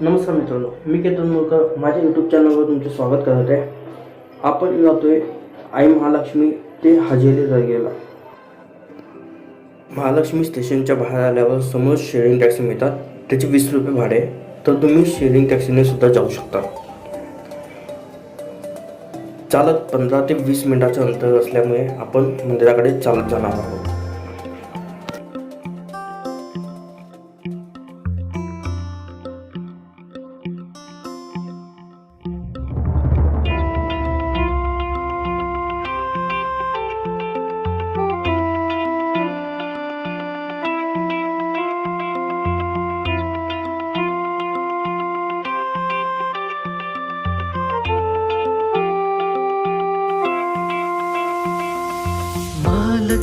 नमस्कार मित्रांनो मी केतन मोरकर. माझ्या यूट्यूब चॅनलवर तुमचे स्वागत करत आहे. आपण जातोय आई महालक्ष्मी ते हजेरी जागेला महालक्ष्मी स्टेशनच्या बाहेर आल्यावर समोर शेअरिंग टॅक्सी मिळतात. त्याचे वीस रुपये भाडे तर तुम्ही शेअरिंग टॅक्सीने सुद्धा जाऊ शकता. चालत पंधरा ते वीस मिनिटाचं अंतर असल्यामुळे आपण मंदिराकडे चालत जाणार आहोत.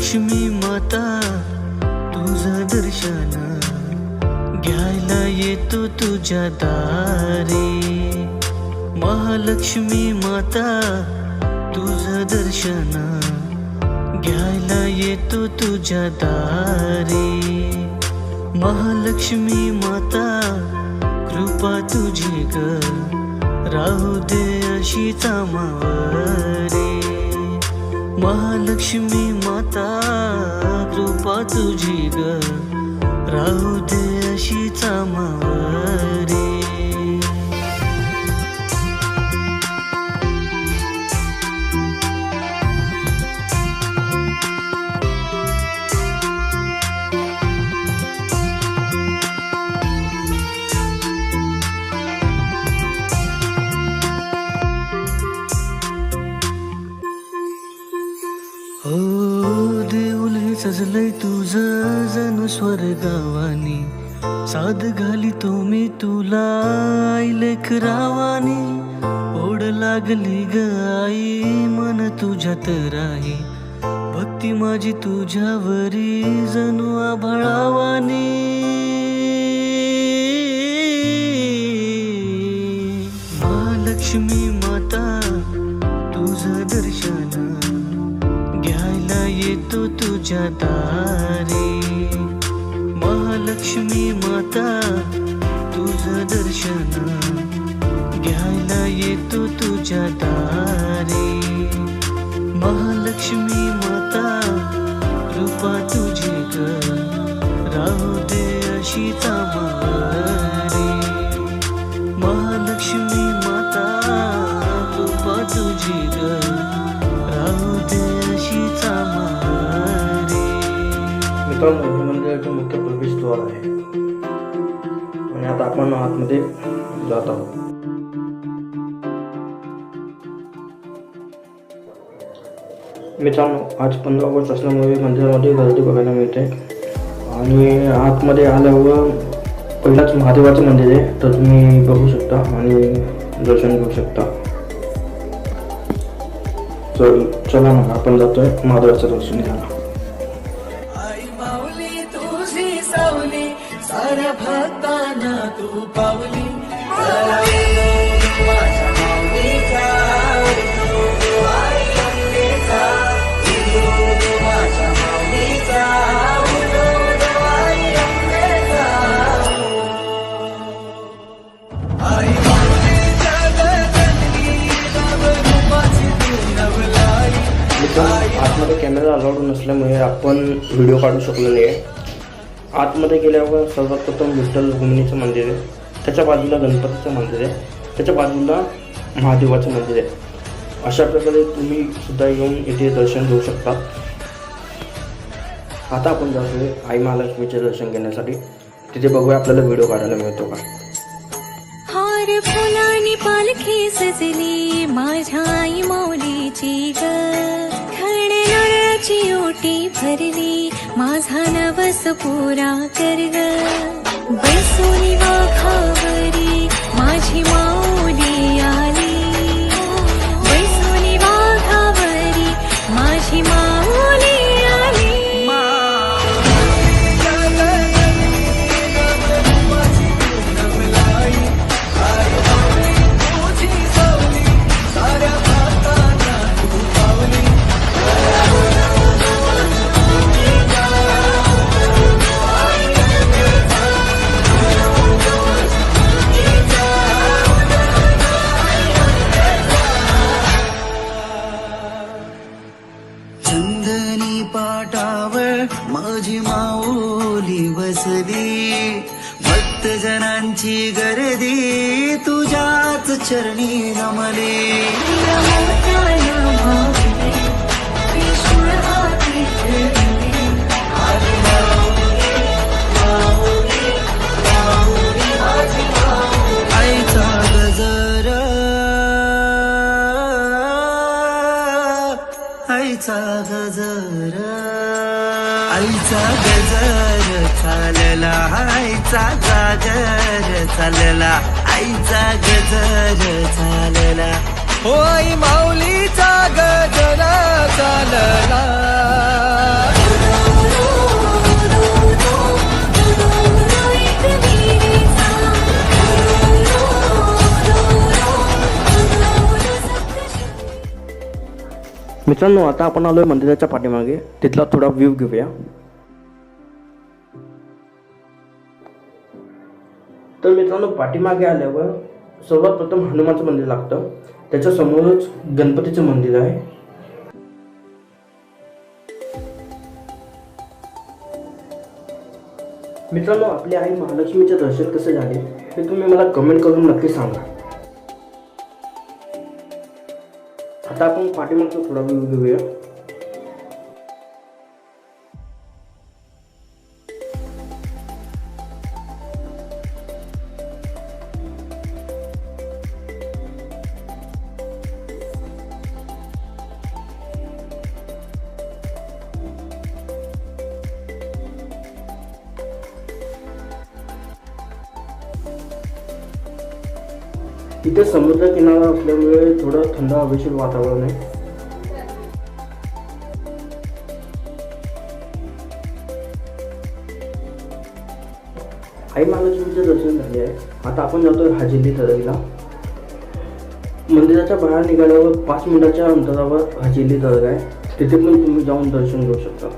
लक्ष्मी माता तुझं दर्शन घ्यायला येतो तुझ्या दारी. महालक्ष्मी माता तुझं दर्शन घ्यायला येतो तुझ्या दारी. महालक्ष्मी माता कृपा तुझी ग राहू दे अशी मावरे महालक्ष्मी माता कृपा तुझी ग. राहू दे अशी मावरे. सजलंय तुझं जणू स्वर्गावानी. साध घाली तो मी तुला आई लेकरावानी ओढ लागली ग आई मन तुझ्यात राही. भक्ती माझी तुझ्यावरी जणू आभाळावानी. महालक्ष्मी लक्ष्मी माता तुझं दर्शन घ्यायला येतो तुझ्या दारी. महालक्ष्मी माता कृपा तुझी ग राहू दे अशी तामारी. महालक्ष्मी माता कृपा तुझी ग राहू दे अशी तामारी. स्थळ म्हणजे मंदिराचे मुख्य प्रवेशद्वार आहे. आणि आता आपण आतमध्ये जात आहोत. मित्रांनो आज पंधरा ऑगस्ट असल्यामुळे मंदिरामध्ये गर्दी बघायला मिळते. आणि आतमध्ये आल्यावर पहिलाच महादेवाचं मंदिर आहे. तर तुम्ही बघू शकता आणि दर्शन घेऊ शकता. चल चला मग आपण जातोय. महादेवाचं दर्शन घ्यायला. तुझी सावली साऱ्या भक्तांना तू पावली. आतमध्ये कॅमेरा अलाउड नसल्यामुळे आपण व्हिडिओ काढू शकलो नाही आहे आतमध्ये गेल्यावर सर्वप्रथम विठ्ठल रुक्मिणीचं मंदिर आहे. त्याच्या बाजूला गणपतीचं मंदिर आहे. त्याच्या बाजूला महादेवाचं मंदिर आहे. अशा प्रकारे तुम्ही सुद्धा येऊन इथे दर्शन घेऊ शकता. आता आपण जातोय आई महालक्ष्मीचे दर्शन घेण्यासाठी. तिथे बघूया आपल्याला व्हिडिओ काढायला मिळतो का? हार फुलांनी पालखी सजली माझ्या आई माऊलीची ग. ओटी भरली. माझा नवस पुरा कर ग. बैसोनी वाघावरी माझी माऊ बसली भक्त जनांची गर्दी तुझ्याच चरणी नमली आईचा आईचा गजर. आईचा गजर. चालला आईचा जागर चालला आईचा गजर चालला. होय माऊलीचा गजर चालला. मित्रांनो आता आपण आलोय मंदिराच्या पाठीमागे. तिथला थोडा व्ह्यू घेऊया. तर मित्रांनो पाठीमागे आल्यावर सर्वात प्रथम हनुमानचं मंदिर लागतं. त्याच्यासमोरच गणपतीचं मंदिर आहे. मित्रांनो आपली आई महालक्ष्मीचे दर्शन कसे झाले हे तुम्ही मला कमेंट करून नक्की सांगा. आता आपण पाठीमागचा थोडा व्ह्यू घेऊया. इथे समुद्र किनारा असल्यामुळे थोडं थंड हवेशीर वातावरण आहे. आई महालक्ष्मीचे दर्शन झाले आहे. आता आपण जातोय हाजिली तळईला मंदिराच्या बाहेर निघाल्यावर पाच मिनिटाच्या अंतरावर हाजिली तळग आहे. तिथे पण तुम्ही जाऊन दर्शन घेऊ शकता.